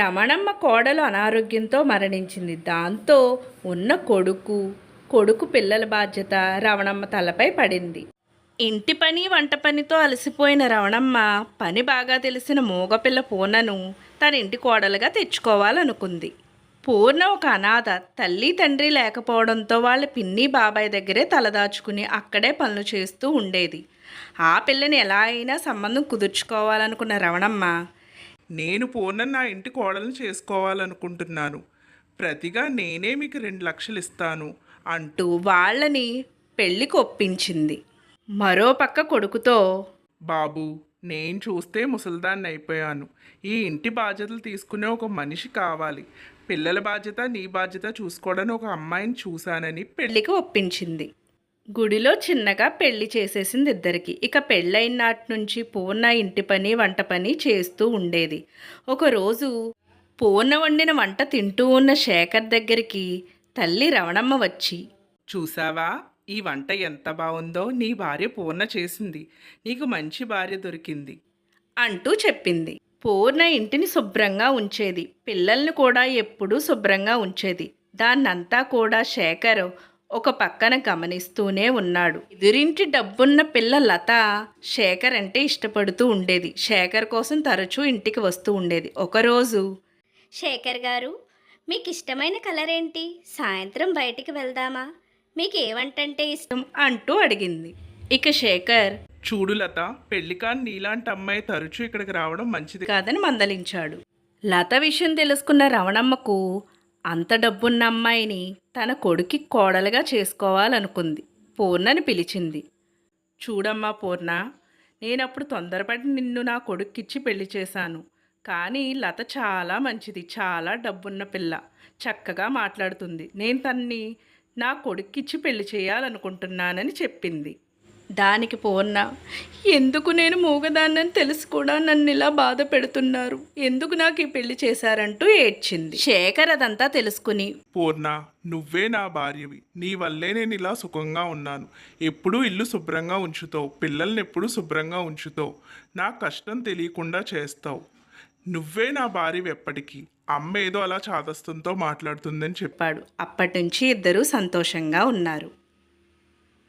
రమణమ్మ కోడలు అనారోగ్యంతో మరణించింది. దాంతో ఉన్న కొడుకు కొడుకు పిల్లల బాధ్యత రమణమ్మ తలపై పడింది. ఇంటి పని వంట పనితో అలసిపోయిన రమణమ్మ పని బాగా తెలిసిన మూగపిల్ల పూర్ణను తన ఇంటి కోడలుగా తెచ్చుకోవాలనుకుంది. పూర్ణ ఒక అనాథ తల్లి తండ్రి లేకపోవడంతో వాళ్ళ పిన్ని బాబాయ్ దగ్గరే తలదాచుకుని అక్కడే పనులు చేస్తూ ఉండేది. ఆ పిల్లని ఎలా అయినా సంబంధం కుదుర్చుకోవాలనుకున్న రమణమ్మ నేను పూర్ణ నా ఇంటి కోడలను చేసుకోవాలనుకుంటున్నాను. ప్రతిగా నేనే మీకు రెండు లక్షలు ఇస్తాను అంటూ వాళ్ళని పెళ్ళికి ఒప్పించింది మరో పక్క కొడుకుతో బాబు నేను చూస్తే ముసల్దాన్ని అయిపోయాను ఈ ఇంటి బాధ్యతలు తీసుకునే ఒక మనిషి కావాలి. పిల్లల బాధ్యత నీ బాధ్యత చూసుకోవడానికి ఒక అమ్మాయిని చూశానని పెళ్ళికి ఒప్పించింది. గుడిలో చిన్నగా పెళ్ళి చేసేసింది ఇద్దరికి ఇక పెళ్ళైన నాటి నుంచి పూర్ణ ఇంటి పని వంట పని చేస్తూ ఉండేది. ఒకరోజు పూర్ణ వండిన వంట తింటూ ఉన్న శేఖర్ దగ్గరికి తల్లి రవణమ్మ వచ్చి చూసావా ఈ వంట ఎంత బాగుందో నీ భార్య పూర్ణ చేసింది. నీకు మంచి భార్య దొరికింది. అంటూ చెప్పింది. పూర్ణ ఇంటిని శుభ్రంగా ఉంచేది. పిల్లల్ని కూడా ఎప్పుడూ శుభ్రంగా ఉంచేది. దాన్నంతా కూడా శేఖర్ ఒక పక్కన గమనిస్తూనే ఉన్నాడు. ఎదురింటి డబ్బున్న పిల్ల లత శేఖర్ అంటే ఇష్టపడుతూ ఉండేది. శేఖర్ కోసం తరచూ ఇంటికి వస్తూ ఉండేది. ఒకరోజు శేఖర్ గారు మీకు ఇష్టమైన కలర్ ఏంటి సాయంత్రం బయటికి వెళ్దామా? మీకు ఏ వంట అంటే ఇష్టం? అంటూ అడిగింది. ఇక శేఖర్ చూడు లత పెళ్ళి కాని నీలాంటి అమ్మాయి తరచూ ఇక్కడికి రావడం మంచిది. కాదని మందలించాడు. లత విషయం తెలుసుకున్న రవణమ్మకు అంత డబ్బున్న అమ్మాయిని తన కొడుకి కోడలుగా చేసుకోవాలనుకుంది. పూర్ణని పిలిచింది. చూడమ్మా పూర్ణ నేనప్పుడు తొందరపడి నిన్ను నా కొడుక్కిచ్చి పెళ్ళి చేశాను. కానీ లత చాలా మంచిది చాలా డబ్బున్న పిల్ల. చక్కగా మాట్లాడుతుంది. నేను తన్ని నా కొడుక్కిచ్చి పెళ్ళి చేయాలనుకుంటున్నానని చెప్పింది. దానికి పూర్ణ ఎందుకు నేను మూగదాన్నని తెలిసి కూడా నన్ను ఇలా బాధ పెడుతున్నారు? ఎందుకు నాకు ఈ పెళ్ళి చేశారంటూ ఏడ్చింది. శేఖర్ అదంతా తెలుసుకుని పూర్ణ నువ్వే నా భార్యవి. నీ వల్లే నేను ఇలా సుఖంగా ఉన్నాను. ఎప్పుడూ ఇల్లు శుభ్రంగా ఉంచుతావు. పిల్లల్ని ఎప్పుడూ శుభ్రంగా ఉంచుతావు. నా కష్టం తెలియకుండా చేస్తావు. నువ్వే నా భార్యవి ఎప్పటికీ. అమ్మ ఏదో అలా చాదస్తంతో మాట్లాడుతుందని చెప్పి చెప్పాడు. అప్పటి నుంచి ఇద్దరూ సంతోషంగా ఉన్నారు.